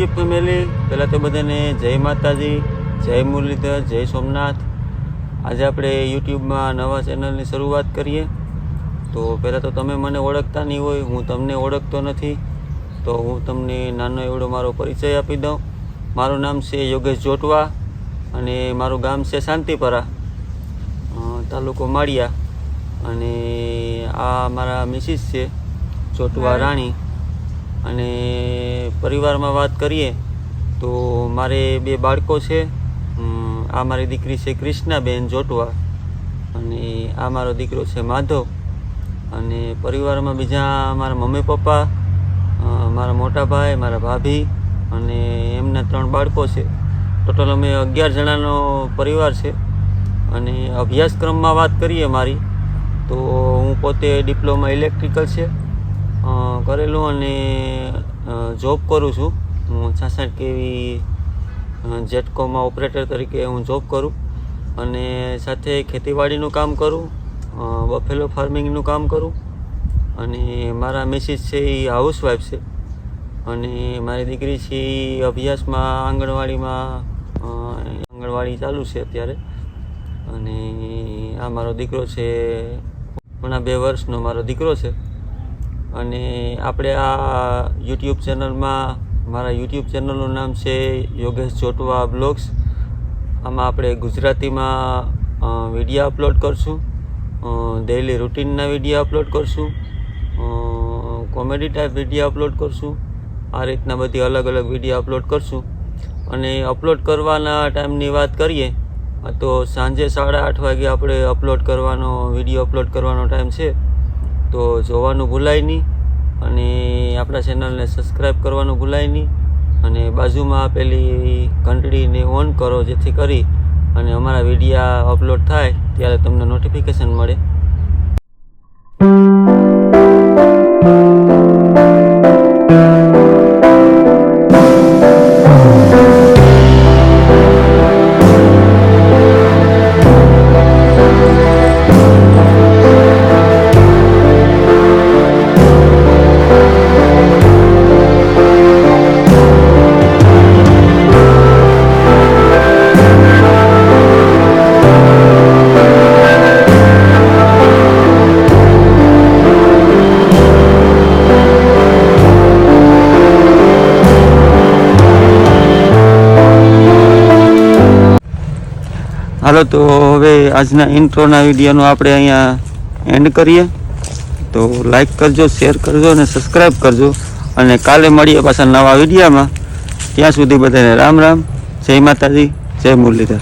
YouTube family પહેલાં તો બધાને જય માતાજી જય મુરલીધર જય સોમનાથ. આજે આપણે યુટ્યુબમાં નવા ચેનલની શરૂઆત કરીએ. તો પહેલાં તો તમે મને ઓળખતા નહીં હોય હું તમને ઓળખતો નથી તો હું તમને નાનો એવડો મારો પરિચય આપી દઉં. મારું નામ છે યોગેશ જોટવા અને મારું ગામ છે શાંતિપરા તાલુકો માળિયા. અને આ મારા મિસિસ છે જોટવા રાણી. અને પરિવારમાં વાત કરીએ, તો મારે બે બાળકો છે. આ મારી દીકરી છે કૃષ્ણાબેન જોટવા અને આ મારો દીકરો છે માધવ. અને પરિવારમાં બીજા મારા મમ્મી પપ્પા મારા મોટા ભાઈ, મારા ભાભી અને એમના ત્રણ બાળકો છે. ટોટલ અમે અગિયાર જણાનો પરિવાર છે. અને અભ્યાસક્રમમાં વાત કરીએ મારી, તો હું પોતે ડિપ્લોમા ઇલેક્ટ્રિકલ છે. કરેલું અને જોબ કરું છું. હું છાસઠ કેવી જેટકોમાં ઓપરેટર તરીકે હું જોબ કરું અને સાથે ખેતીવાડીનું કામ કરું બફેલો ફાર્મિંગનું કામ કરું અને મારા મિસિસ છે એ હાઉસવાઈફ છે. અને મારી દીકરી છે એ અભ્યાસમાં આંગણવાડીમાં આંગણવાડી ચાલુ છે અત્યારે. અને આ મારો દીકરો છે ઘણા બે વર્ષનો મારો દીકરો છે. અને આપણે આ યુટ્યુબ ચેનલમાં મારા યુટ્યુબ ચેનલનું નામ છે યોગેશ ચોટવા બ્લોગ્સ. આમાં આપણે ગુજરાતીમાં વીડિયો અપલોડ કરશું. ડેઈલી રૂટીનના વીડિયો અપલોડ કરશું. કોમેડી ટાઈપ વીડિયો અપલોડ કરશું. આ રીતના બધી અલગ અલગ વીડિયો અપલોડ કરશું. અને અપલોડ કરવાના ટાઈમની વાત કરીએ તો સાંજે સાડા આઠ વાગે આપણે અપલોડ કરવાનો વીડિયો અપલોડ કરવાનો ટાઈમ છે. તો જોવાનું ભૂલાય નહીં. અને આપણા ચેનલને સબસ્ક્રાઈબ કરવાનું ભૂલાય નહીં. અને બાજુમાં આપેલી ઘંટડીને ઓન કરો જેથી કરી અને અમારા વિડીયા અપલોડ થાય ત્યારે તમને નોટિફિકેશન મળે. હાલો, તો હવે આજના ઇન્ટ્રોના વિડીયોનું આપણે અહીંયા એન્ડ કરીએ. તો લાઈક કરજો શેર કરજો અને સબસ્ક્રાઈબ કરજો. અને કાલે મળીએ પાછા નવા વિડીયામાં. ત્યાં સુધી બધાને રામ રામ. જય માતાજી, જય મુરલીધર.